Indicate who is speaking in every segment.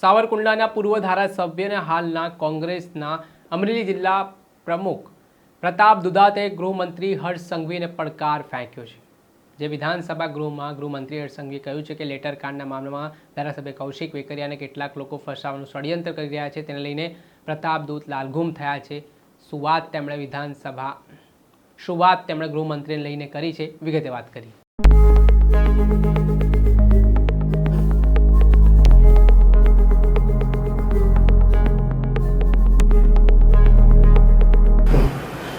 Speaker 1: સાવરકુંડલાના પૂર્વ ધારાસભ્ય અને હાલના કોંગ્રેસના અમરેલી જિલ્લા પ્રમુખ પ્રતાપ દુધાતે ગૃહમંત્રી હર્ષ સંઘવીને પડકાર ફેંક્યો છે. જે વિધાનસભા ગૃહમાં ગૃહમંત્રી હર્ષ સંઘવી કહ્યું છે કે લેટર કાંડના મામલામાં ધારાસભ્ય કૌશિક વેકરિયાને કેટલાક લોકો ફસાવાનું ષડયંત્ર કરી રહ્યા છે. તેને લઈને પ્રતાપ દૂત લાલઘુમ થયા છે. શું વાત તેમણે વિધાનસભા શું વાત તેમણે ગૃહમંત્રીને લઈને કરી છે. વિગતે વાત કરી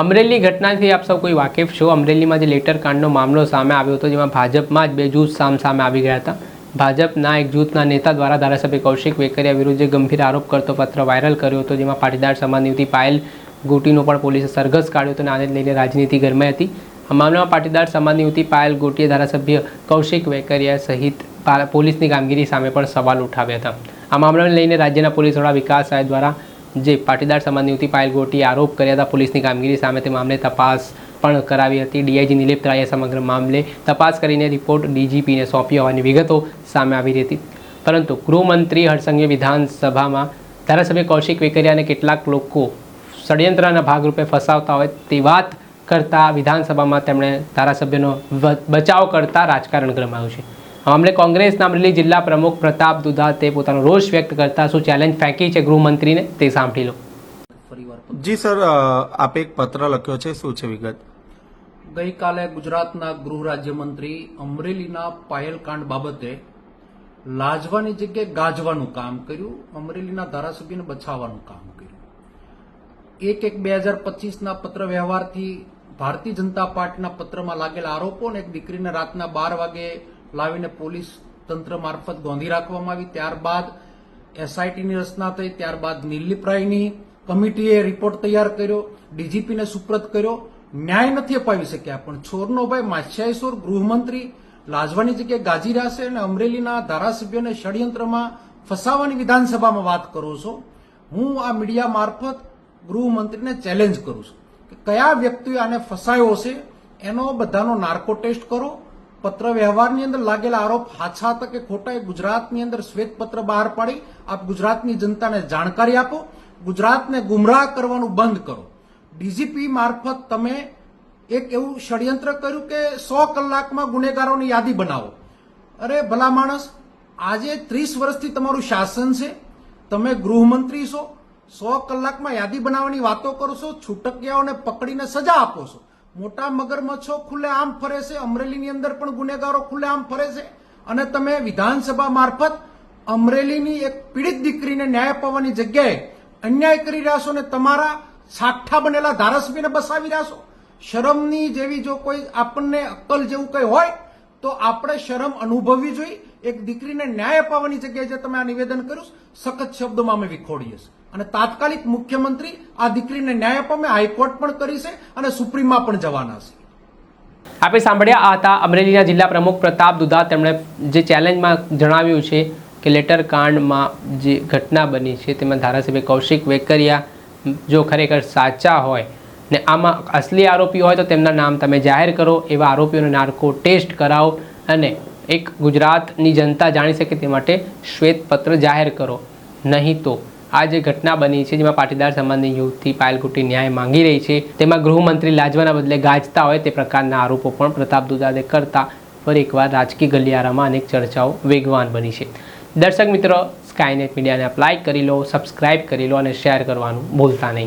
Speaker 1: અમરેલી ઘટનાથી આપ સૌ કોઈ વાકેફ છો? અમરેલીમાં જે લેટર કાંડનો મામલો સામે આવ્યો હતો, જેમાં ભાજપમાં જ બે જૂથ સામ સામે આવી ગયા હતા. ભાજપના એક જૂથના નેતા દ્વારા ધારાસભ્ય કૌશિક વેકરિયા વિરુદ્ધ ગંભીર આરોપ કરતો પત્ર વાયરલ કર્યો હતો, જેમાં પાટીદાર સમાજની યુવતી પાયલ ગોટીનો પણ પોલીસે સરઘસ કાઢ્યો હતો અને આને લઈને રાજનીતિ ગરમાઈ હતી. આ મામલામાં પાટીદાર સમાજની યુવતી પાયલ ગોટીએ ધારાસભ્ય કૌશિક વેકરિયા સહિત પોલીસની કામગીરી સામે પણ સવાલ ઉઠાવ્યા હતા. આ મામલાને લઈને રાજ્યના પોલીસ વડા વિકાસ સાહેબ દ્વારા જે પાટીદાર સમાજની યુવતી પાયલ ગોટીએ આરોપ કર્યા હતા પોલીસની કામગીરી સામે તે મામલે તપાસ પણ કરાવી હતી. ડીઆઈજી નિલેપ ત્રાઈએ સમગ્ર મામલે તપાસ કરીને રિપોર્ટ ડીજીપીને સોંપ્યો હોવાની વિગતો સામે આવી હતી પરંતુ ગૃહમંત્રી હરસંઘે વિધાનસભામાં ધારાસભ્ય કૌશિક વેકરિયાને કેટલાક લોકો ષડયંત્રના ભાગરૂપે ફસાવતા હોય તે વાત કરતા વિધાનસભામાં તેમણે ધારાસભ્યનો બચાવ કરતા રાજકારણ ગરમાયું છે. આ મામલે કોંગ્રેસના અમરેલી જિલ્લા પ્રમુખ પ્રતાપ દુધાતે પોતાનો રોષ વ્યક્ત કરતા શું ચેલેન્જ ફેંકી છે ગૃહમંત્રીને તે સાંભળી લો.
Speaker 2: જી સર આપે એક પત્ર લખ્યો છે શું છે વિગત?
Speaker 3: ગઈકાલે ગુજરાતના ગૃહ રાજ્યમંત્રી અમરેલીના પાયલકાંડ બાબતે લાજવાની જગ્યાએ ગાજવાનું કામ કર્યું અમરેલીના ધારાસભ્યને બચાવવાનું કામ કર્યું. એક એક બે હજાર પચીસના પત્ર વ્યવહારથી ભારતીય જનતા પાર્ટીના પત્રમાં લાગેલા આરોપો અને એક દીકરીને રાતના બાર વાગે લાવીને પોલીસ તંત્ર મારફત ગોંધી રાખવામાં આવી. ત્યારબાદ એસઆઈટીની રચના થઈ. ત્યારબાદ નિર્લિપ્રાયની કમિટીએ રિપોર્ટ તૈયાર કર્યો. ડીજીપીને સુપ્રત કર્યો. ન્યાય નથી અપાવી શક્યા, પણ છોરનો ભાઈ માછિયાઈસોર ગૃહમંત્રી લાજવાની જગ્યાએ ગાજી રહ્યા છે અને અમરેલીના ધારાસભ્યોને ષડયંત્રમાં ફસાવાની વિધાનસભામાં વાત કરો છો. હું આ મીડિયા મારફત ગૃહમંત્રીને ચેલેન્જ કરું છું કે કયા વ્યક્તિએ આને ફસાયો છે એનો બધાનો નાર્કો ટેસ્ટ કરો. પત્ર વ્યવહારની અંદર લાગેલા આરોપ હાછા હતા કે ખોટા એ ગુજરાતની અંદર શ્વેતપત્ર બહાર પાડી. આપ ગુજરાતની જનતાને જાણકારી આપો. ગુજરાતને ગુમરાહ કરવાનું બંધ કરો. ડીજીપી મારફત તમે એક એવું ષડયંત્ર કર્યું કે સો કલાકમાં ગુનેગારોની યાદી બનાવો. અરે ભલા માણસ, આજે ત્રીસ વર્ષથી તમારું શાસન છે. તમે ગૃહમંત્રી છો. સો કલાકમાં યાદી બનાવવાની વાતો કરો છો, છૂટકિયાઓને પકડીને સજા આપો છો. મોટા મગરમચ્છો ખુલ્લે આમ ફરે છે. અમરેલીની અંદર પણ ગુનેગારો ખુલ્લે આમ ફરે છે. અને તમે વિધાનસભા મારફત અમરેલીની એક પીડિત દીકરીને ન્યાય અપાવવાની જગ્યાએ અન્યાય કરી રહ્યા છો અને તમારા સાઠા બનેલા ધારાસભ્યને બસાવી રહ્યા છો. શરમની જેવી જો કોઈ આપણને અક્કલ જેવું કંઈ હોય, તો આપણે શરમ અનુભવવી જોઈએ. એક દીકરીને ન્યાય અપાવવાની જગ્યાએ જે તમે આ નિવેદન કર્યું સખત શબ્દોમાં અમે વિખોડીએ છીએ. અને તાત્કાલિક મુખ્યમંત્રી આ દીકરીને ન્યાય આપવા મેં હાઈકોર્ટ પણ કરી છે અને સુપ્રીમમાં પણ જવાના છે.
Speaker 1: આપણે સાંભળ્યા આ હતા અમરેલીના જિલ્લા પ્રમુખ પ્રતાપ દુધા. તેમણે જે ચેલેન્જમાં જણાવ્યું છે કે લેટર કાંડમાં જે ઘટના બની છે તેમાં ધારાસભ્ય કૌશિક વેકરિયા, જો ખરેખર સાચા હોય, ને આમાં અસલી આરોપી હોય તો તેમના નામ તમે જાહેર કરો, એવા આરોપીઓને નાર્કો ટેસ્ટ કરાવો અને એક ગુજરાતની જનતા જાણી શકે તે માટે શ્વેતપત્ર જાહેર કરો. નહીં તો આ જે ઘટના બની છે, જેમાં પાટીદાર સમાજની યુવતી પાયલકુટી ન્યાય માંગી રહી છે, તેમાં ગૃહમંત્રી લાજવાના બદલે ગાજતા હોય તે પ્રકારના આરોપો પણ પ્રતાપ દુદાદે કરતા ફરી એકવાર રાજકીય ગલિયારામાં અનેક ચર્ચાઓ વેગવાન બની છે. દર્શક મિત્રો સ્કાયનેટ મીડિયાને લાઇક કરી લો સબસ્ક્રાઇબ કરી લો અને શેર કરવાનું ભૂલતા નહીં.